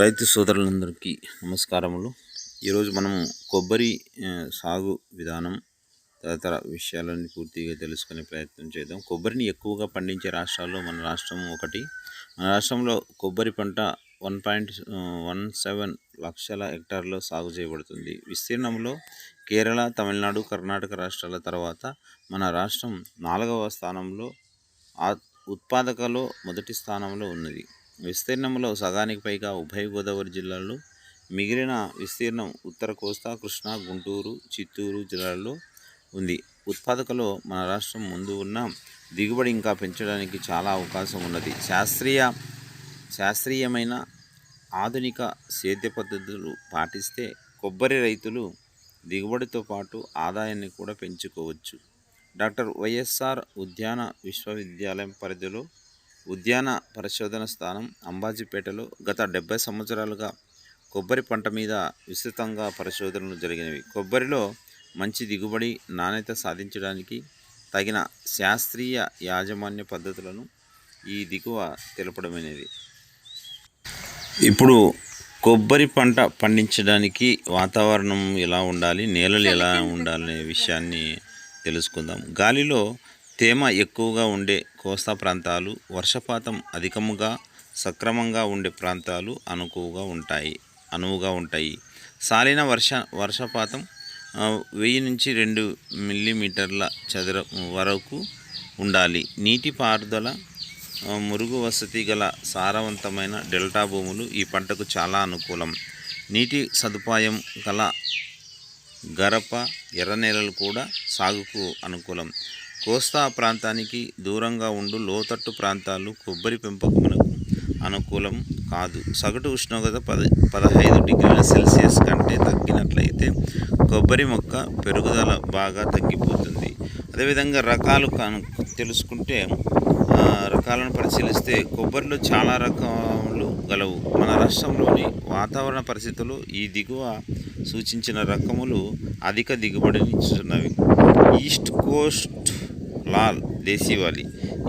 రైతు సోదరులందరికీ నమస్కారములు. ఈరోజు మనం కొబ్బరి సాగు విధానం తదితర విషయాలన్నీ పూర్తిగా తెలుసుకునే ప్రయత్నం చేద్దాం. కొబ్బరిని ఎక్కువగా పండించే రాష్ట్రాల్లో మన రాష్ట్రం ఒకటి. మన రాష్ట్రంలో కొబ్బరి పంట వన్ పాయింట్ వన్ సెవెన్ లక్షల హెక్టార్లో సాగు చేయబడుతుంది. విస్తీర్ణంలో కేరళ తమిళనాడు కర్ణాటక రాష్ట్రాల తర్వాత మన రాష్ట్రం నాలుగవ స్థానంలో ఆ ఉత్పాదకలో మొదటి స్థానంలో ఉన్నది. విస్తీర్ణంలో సగానికి పైగా ఉభయ గోదావరి జిల్లాల్లో మిగిలిన విస్తీర్ణం ఉత్తర కోస్తా కృష్ణా గుంటూరు చిత్తూరు జిల్లాల్లో ఉంది. ఉత్పాదకలో మన రాష్ట్రం ముందు ఉన్న దిగుబడి ఇంకా పెంచడానికి చాలా అవకాశం ఉన్నది. శాస్త్రీయ శాస్త్రీయమైన ఆధునిక సేద్య పద్ధతులు పాటిస్తే కొబ్బరి రైతులు దిగుబడితో పాటు ఆదాయాన్ని కూడా పెంచుకోవచ్చు. డాక్టర్ వైఎస్ఆర్ ఉద్యాన విశ్వవిద్యాలయం పరిధిలో ఉద్యాన పరిశోధన స్థానం అంబాజీపేటలో గత డెబ్బై సంవత్సరాలుగా కొబ్బరి పంట మీద విస్తృతంగా పరిశోధనలు జరిగినవి. కొబ్బరిలో మంచి దిగుబడి నాణ్యత సాధించడానికి తగిన శాస్త్రీయ యాజమాన్య పద్ధతులను ఈ దిగువ తెలపడమైనది. ఇప్పుడు కొబ్బరి పంట పండించడానికి వాతావరణం ఎలా ఉండాలి నేలలు ఎలా ఉండాలనే విషయాన్ని తెలుసుకుందాం. గాలిలో తేమ ఎక్కువగా ఉండే కోస్తా ప్రాంతాలు వర్షపాతం అధికముగా సక్రమంగా ఉండే ప్రాంతాలు అనుకువగా ఉంటాయి అనువుగా ఉంటాయి. సాలిన వర్ష వర్షపాతం వెయ్యి నుంచి రెండు మిల్లీమీటర్ల చదర వరకు ఉండాలి. నీటి పారుదల మురుగు వసతి గల సారవంతమైన డెల్టా భూములు ఈ పంటకు చాలా అనుకూలం. నీటి సదుపాయం గల గరప ఎర్ర నేలలు కూడా సాగుకు అనుకూలం. కోస్తా ప్రాంతానికి దూరంగా ఉండు లోతట్టు ప్రాంతాలు కొబ్బరి పెంపకమునకు అనుకూలం కాదు. సగటు ఉష్ణోగ్రత పద పదహైదు డిగ్రీల సెల్సియస్ కంటే తగ్గినట్లయితే కొబ్బరి మొక్క పెరుగుదల బాగా తగ్గిపోతుంది. అదేవిధంగా రకాలు కను తెలుసుకుంటే రకాలను పరిశీలిస్తే కొబ్బరిలో చాలా రకాలు గలవు. మన రాష్ట్రంలోని వాతావరణ పరిస్థితులు ఈ దిగువ సూచించిన రకములు అధిక దిగుబడినిచ్చుతున్నవి ఈస్ట్ కోస్ట్ లాల్ దేశీవాలి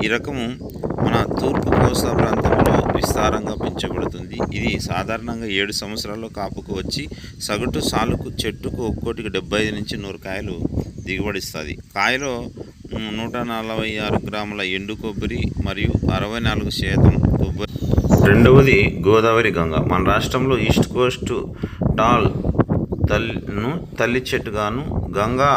ఈ రకము మన తూర్పు కోస్తా ప్రాంతంలో విస్తారంగా పెంచబడుతుంది. ఇది సాధారణంగా ఏడు సంవత్సరాల్లో కాపుకు వచ్చి సగటు సాలుకు చెట్టుకు ఒక్కోటికి డెబ్బై ఐదు నుంచి నూరు కాయలు దిగుబడిస్తుంది. కాయలో నూట నలభై ఆరు గ్రాముల ఎండు కొబ్బరి మరియు అరవై నాలుగు శాతం కొబ్బరి. రెండవది గోదావరి గంగ. మన రాష్ట్రంలో ఈస్ట్ కోస్ట్ టాల్ తల్లిను తల్లి చెట్టుగాను గంగా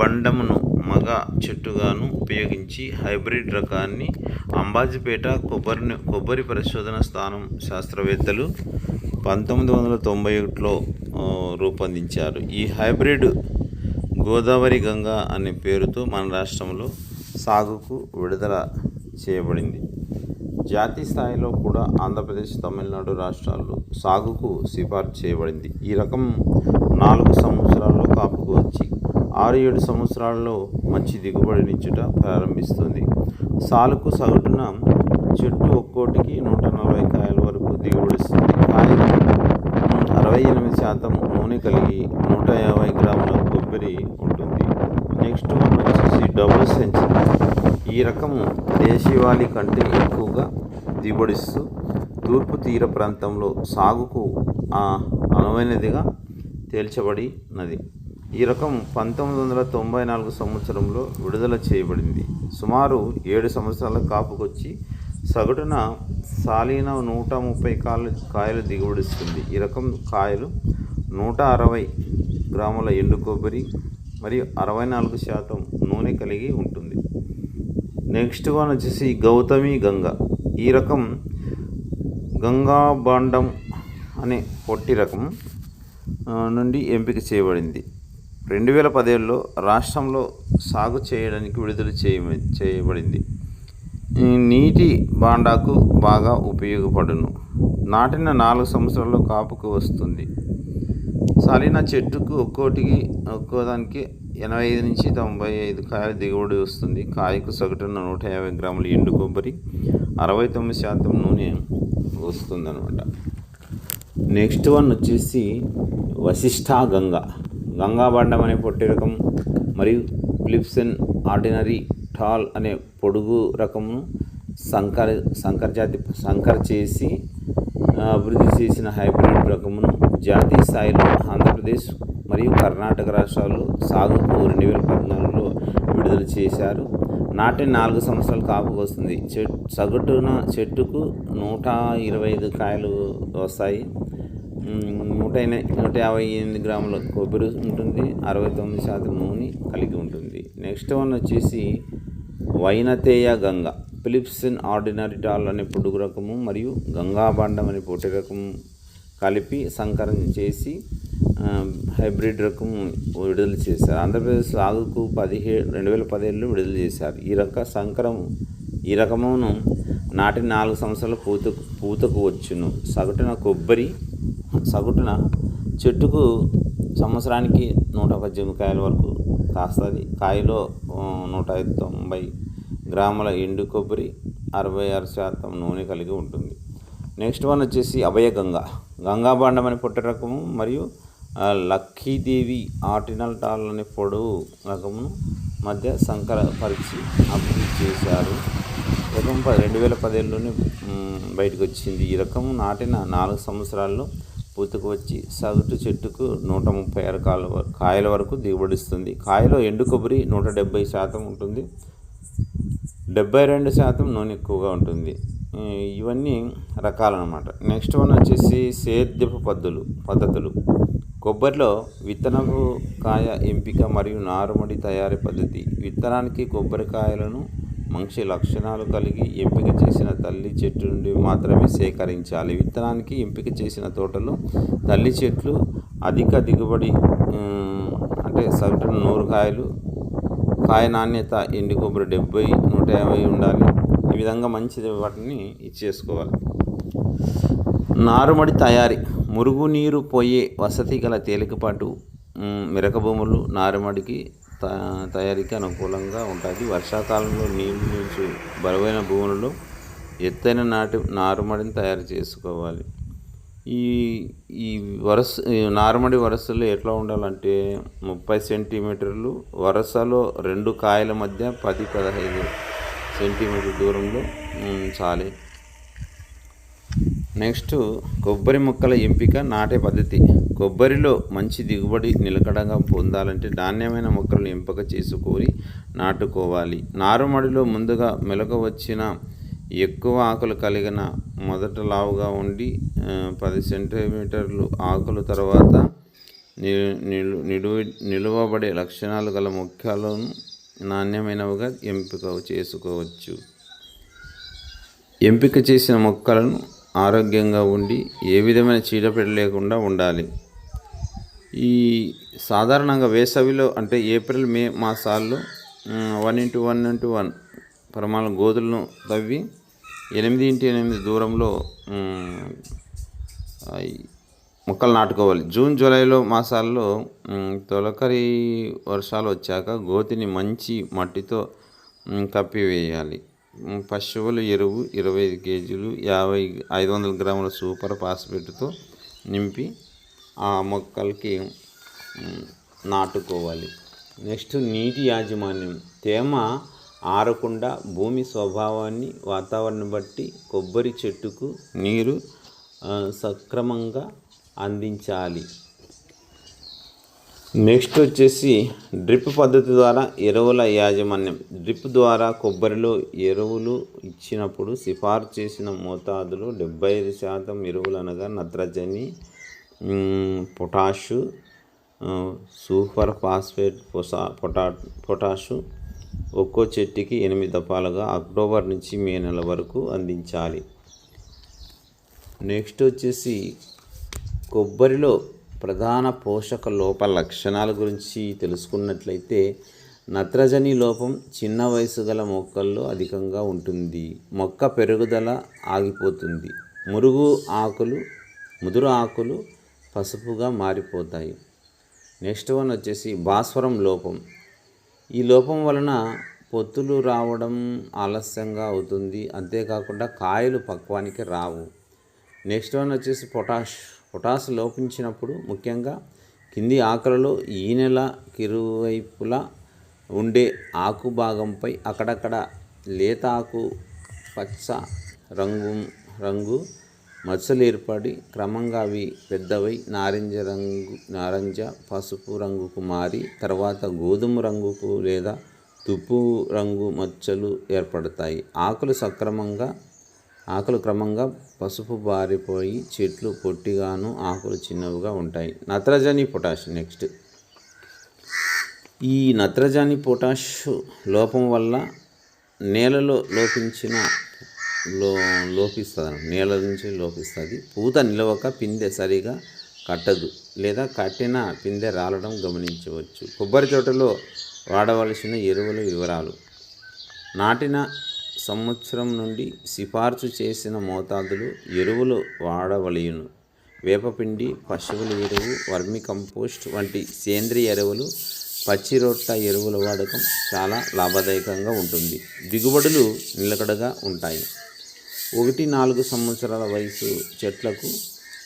బండమును మగ చెట్టుగాను ఉపయోగించి హైబ్రిడ్ రకాన్ని అంబాజీపేట కొబ్బరి కొబ్బరి పరిశోధన స్థానం శాస్త్రవేత్తలు పంతొమ్మిది వందల తొంభై ఒకటిలో రూపొందించారు. ఈ హైబ్రిడ్ గోదావరి గంగా అనే పేరుతో మన రాష్ట్రంలో సాగుకు విడుదల చేయబడింది. జాతీయ స్థాయిలో కూడా ఆంధ్రప్రదేశ్ తమిళనాడు రాష్ట్రాల్లో సాగుకు సిఫార్సు చేయబడింది. ఈ రకం నాలుగు సంవత్సరాల్లో కాపుకు వచ్చి ఆరు ఏడు సంవత్సరాల్లో మంచి దిగుబడినిచ్చుట ప్రారంభిస్తుంది. సాలుకు సగటున చెట్టు ఒక్కోటికి నూట నలభై కాయల వరకు దిగుబడిస్తుంది కాయలు అరవై ఎనిమిది శాతం నూనె కలిగి నూట యాభై గ్రాముల కొబ్బరి ఉంటుంది. నెక్స్ట్ వన్ వచ్చేసి డబుల్ సెంచరీ. ఈ రకము దేశీవాలి కంటే ఎక్కువగా దిగుబడిస్తూ తూర్పు తీర ప్రాంతంలో సాగుకు అనువైనదిగా తేల్చబడినది. ఈ రకం పంతొమ్మిది వందల తొంభై నాలుగు సంవత్సరంలో విడుదల చేయబడింది. సుమారు ఏడు సంవత్సరాల కాపుకొచ్చి సగటున సాలీన నూట ముప్పై కాయలు కాయలు దిగుబడిస్తుంది. ఈ రకం కాయలు నూట అరవై గ్రాముల ఎండు కొబ్బరి మరియు అరవై నాలుగు శాతం నూనె కలిగి ఉంటుంది. నెక్స్ట్ వన్ వచ్చేసి గౌతమి గంగ. ఈ రకం గంగా బాండం అనే పొట్టి రకం నుండి ఎంపిక చేయబడింది. రెండు వేల పదేళ్ళలో రాష్ట్రంలో సాగు చేయడానికి విడుదల చేయ చేయబడింది. నీటి బాండాకు బాగా ఉపయోగపడును. నాటిన నాలుగు సంవత్సరాల్లో కాపుకు వస్తుంది. సాలిన చెట్టుకు ఒక్కోటికి ఒక్కోదానికి ఎనభై ఐదు నుంచి తొంభై ఐదు కాయల దిగుబడి వస్తుంది. కాయకు సగటున నూట యాభై గ్రాముల ఎండు కొబ్బరి అరవై తొమ్మిది శాతం నూనె వస్తుంది అనమాట నెక్స్ట్ వన్ వచ్చేసి వశిష్ఠా గంగా. గంగాబండం అనే పొట్టి రకం మరియు ఫిలిప్సన్ ఆర్డినరీ టాల్ అనే పొడుగు రకమును సంకర సంకర జాతి సంకర్ చేసి అభివృద్ధి చేసిన హైబ్రిడ్ రకమును జాతీయ స్థాయిలో ఆంధ్రప్రదేశ్ మరియు కర్ణాటక రాష్ట్రాల్లో సాగుకు రెండు వేల పద్నాలుగులో విడుదల చేశారు. నాటిన నాలుగు సంవత్సరాలు కాపుకు వస్తుంది. చెట్ సగటున చెట్టుకు నూట ఇరవై ఐదు కాయలు వస్తాయి. నూట నూట యాభై ఎనిమిది గ్రాముల కొబ్బరి ఉంటుంది. అరవై తొమ్మిది శాతం నూనె కలిగి ఉంటుంది. నెక్స్ట్ వన్ వచ్చేసి Vainateya Ganga. Philippines ordinary tall అనే పొడుగు రకము మరియు గంగాబాండం అనే పొట్టి రకము కలిపి సంకరణ చేసి హైబ్రిడ్ రకం విడుదల చేశారు. ఆంధ్రప్రదేశ్ సాగుకు పదిహేడు రెండు వేల పదిహేడులో విడుదల చేశారు. ఈ రక సంకరం ఈ రకమును నాటి నాలుగు సంవత్సరాల పూతకు పూతకు వచ్చును. సగటున కొబ్బరి సగటున చెట్టుకు సంవత్సరానికి నూట పద్దెనిమిది కాయల వరకు కాస్తుంది. కాయలో నూట తొంభై గ్రాముల ఎండు కొబ్బరి అరవై ఆరు శాతం నూనె కలిగి ఉంటుంది. నెక్స్ట్ వన్ వచ్చేసి అభయగంగ గంగాభాండం అనే పొట్ట రకము మరియు లక్కీదేవి ఆర్టినల్ టాల్ అనే పొడవు రకమును మధ్య సంకరపరిచి అభివృద్ధి చేశారు. రకం రెండు వేల పదిహేడులోనే బయటకు వచ్చింది ఈ రకం నాటిన నాలుగు సంవత్సరాల్లో పూతకు వచ్చి సగటు చెట్టుకు నూట ముప్పై ఆరు కాయల కాయల వరకు దిగుబడిస్తుంది. కాయలో ఎండు కొబ్బరి నూట డెబ్బై శాతం ఉంటుంది. డెబ్బై రెండు శాతం నూనె ఎక్కువగా ఉంటుంది. ఇవన్నీ రకాలన్నమాట. నెక్స్ట్ వన్ వచ్చేసి సేద్యపు పద్ధతులు పద్ధతులు. కొబ్బరిలో విత్తనపు కాయ ఎంపిక మరియు నారుమడి తయారీ పద్ధతి. విత్తనానికి కొబ్బరికాయలను మంచి లక్షణాలు కలిగి ఎంపిక చేసిన తల్లి చెట్టు నుండి మాత్రమే సేకరించాలి. విత్తనానికి ఎంపిక చేసిన తోటలు తల్లి చెట్లు అధిక దిగుబడి అంటే సగటున నూరు కాయలు కాయ నాణ్యత ఎండు కొబ్బరి డెబ్బై నూట యాభై ఉండాలి. విధంగా మంచి వాటిని ఇచ్చేసుకోవాలి నారుమడి తయారీ. మురుగునీరు పోయే వసతి గల తేలికపాటు మిరక భూములు నారుమడికి త తయారీకి అనుకూలంగా ఉంటుంది వర్షాకాలంలో నీళ్ళు నుంచి బరువైన భూములలో ఎత్తైన నాటి నారుమడిని తయారు చేసుకోవాలి. ఈ ఈ వరస నారుమడి వరసలు ఎట్లా ఉండాలంటే ముప్పై సెంటీమీటర్లు వరసలో రెండు కాయల మధ్య పది పదహైదు సెంటీమీటర్ దూరంలో. ఉంచాలి నెక్స్ట్ కొబ్బరి మొక్కల ఎంపిక నాటే పద్ధతి. కొబ్బరిలో మంచి దిగుబడి నిలకడగా పొందాలంటే నాణ్యమైన మొక్కలను ఎంపిక చేసుకొని నాటుకోవాలి. నారుమడిలో ముందుగా మెలక వచ్చిన ఎక్కువ ఆకులు కలిగిన మొదట లావుగా ఉండి పది సెంటీమీటర్లు ఆకులు తర్వాత నిలు నిలువ నిలువబడే లక్షణాలు గల మొక్కలను నాణ్యమైనవిగా ఎంపిక చేసుకోవచ్చు. ఎంపిక చేసిన మొక్కలను ఆరోగ్యంగా ఉండి ఏ విధమైన చీడపీడ లేకుండా ఉండాలి. ఈ సాధారణంగా వేసవిలో అంటే ఏప్రిల్ మే మాసాల్లో one into one into one ప్రమాణ గోధులను తవ్వి ఎనిమిది ఇంటి ఎనిమిది దూరంలో మొక్కలు నాటుకోవాలి. జూన్ జూలైలో మాసాల్లో తొలకరి వర్షాలు వచ్చాక గోతిని మంచి మట్టితో కప్పివేయాలి. పశువుల ఎరువు ఇరవై ఐదు కేజీలు యాభై ఐదు వందల గ్రాముల సూపర్ ఫాస్ఫేట్తో నింపి ఆ మొక్కలకి నాటుకోవాలి. నెక్స్ట్ నీటి యాజమాన్యం. తేమ ఆరకుండా భూమి స్వభావాన్ని వాతావరణం బట్టి కొబ్బరి చెట్టుకు నీరు సక్రమంగా అందించాలి. నెక్స్ట్ వచ్చేసి డ్రిప్ పద్ధతి ద్వారా ఎరువుల యాజమాన్యం. డ్రిప్ ద్వారా కొబ్బరిలో ఎరువులు ఇచ్చినప్పుడు సిఫార్సు చేసిన మోతాదులో డెబ్బై ఐదు శాతం ఎరువులు అనగా నత్రజని పొటాషు సూపర్ ఫాస్ఫేట్ పొసా పొటా పొటాషు ఒక్కో చెట్టుకి ఎనిమిది దఫాలుగా అక్టోబర్ నుంచి మే నెల వరకు అందించాలి. నెక్స్ట్ వచ్చేసి కొబ్బరిలో ప్రధాన పోషక లోప లక్షణాల గురించి తెలుసుకున్నట్లయితే నత్రజని లోపం చిన్న వయసు గల మొక్కల్లో అధికంగా ఉంటుంది. మొక్క పెరుగుదల ఆగిపోతుంది. మురుగు ఆకులు ముదురు ఆకులు పసుపుగా మారిపోతాయి. నెక్స్ట్ వన్ వచ్చేసి భాస్వరం లోపం. ఈ లోపం వలన పొత్తులు రావడం ఆలస్యంగా అవుతుంది. అంతేకాకుండా కాయలు పక్వానికి రావు. నెక్స్ట్ వన్ వచ్చేసి పొటాష్. పొటాష్ లోపించినప్పుడు ముఖ్యంగా కింది ఆకులలో ఈ నెల కిరువైపులా ఉండే ఆకు భాగంపై అక్కడక్కడ లేత ఆకు పచ్చ రంగు రంగు మచ్చలు ఏర్పడి క్రమంగా అవి పెద్దవై నారింజ రంగు నారింజ పసుపు రంగుకు మారి తర్వాత గోధుమ రంగుకు లేదా తుప్పు రంగు మచ్చలు ఏర్పడతాయి. ఆకులు సక్రమంగా ఆకులు క్రమంగా పసుపు బారిపోయి చెట్లు పొట్టిగాను ఆకులు చిన్నవిగా ఉంటాయి. నత్రజని పొటాష్ నెక్స్ట్. ఈ నత్రజని పొటాష్ లోపం వల్ల నేలలో లోపించిన లో లోపిస్తుంది నేల నుంచి లోపిస్తుంది. పూత నిలవక పిందె సరిగా కట్టదు లేదా కట్టిన పిందె రాలడం గమనించవచ్చు. కొబ్బరి తోటలో వాడవలసిన ఎరువుల వివరాలు. నాటిన సంవత్సరం నుండి సిఫార్సు చేసిన మోతాదులు ఎరువులు వాడవలయును. వేపపిండి పశువుల ఎరువు వర్మి కంపోస్ట్ వంటి సేంద్రియ ఎరువులు పచ్చి రొట్ట ఎరువుల వాడకం చాలా లాభదాయకంగా ఉంటుంది. దిగుబడులు నిలకడగా ఉంటాయి. ఒకటి నాలుగు సంవత్సరాల వయసు చెట్లకు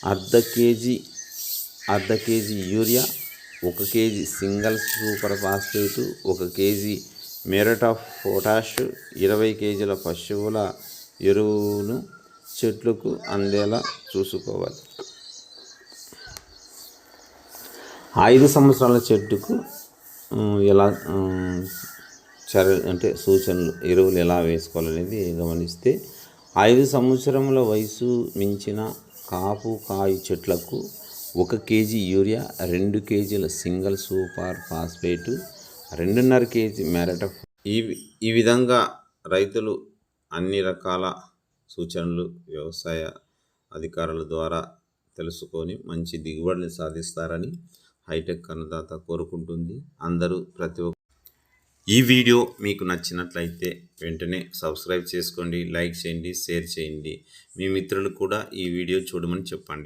అర్ధ కేజీ అర్ధ కేజీ యూరియా ఒక కేజీ సింగల్ సూపర్ ఫాస్ఫేటు ఒక కేజీ మెరట్ ఆఫ్ పొటాష్ ఇరవై కేజీల పశువుల ఎరువును చెట్లకు అందేలా చూసుకోవాలి. ఐదు సంవత్సరాల చెట్టుకు ఎలా చర్ అంటే సూచనలు ఎరువులు ఎలా వేసుకోవాలనేది గమనిస్తే ఐదు సంవత్సరముల వయసు మించిన కాపు కాయ చెట్లకు ఒక కేజీ యూరియా రెండు కేజీల సింగిల్ సూపర్ ఫాస్ఫేటు రెండున్నర కేజీ మెరట ఈ ఈ విధంగా రైతులు అన్ని రకాల సూచనలు వ్యవసాయ అధికారుల ద్వారా తెలుసుకొని మంచి దిగుబడిని సాధిస్తారని హైటెక్ అన్నదాత కోరుకుంటుంది. అందరూ ప్రతి ఒక్క ఈ వీడియో మీకు నచ్చినట్లయితే వెంటనే సబ్స్క్రైబ్ చేసుకోండి లైక్ చేయండి షేర్ చేయండి. మీ మిత్రులు కూడా ఈ వీడియో చూడమని చెప్పండి.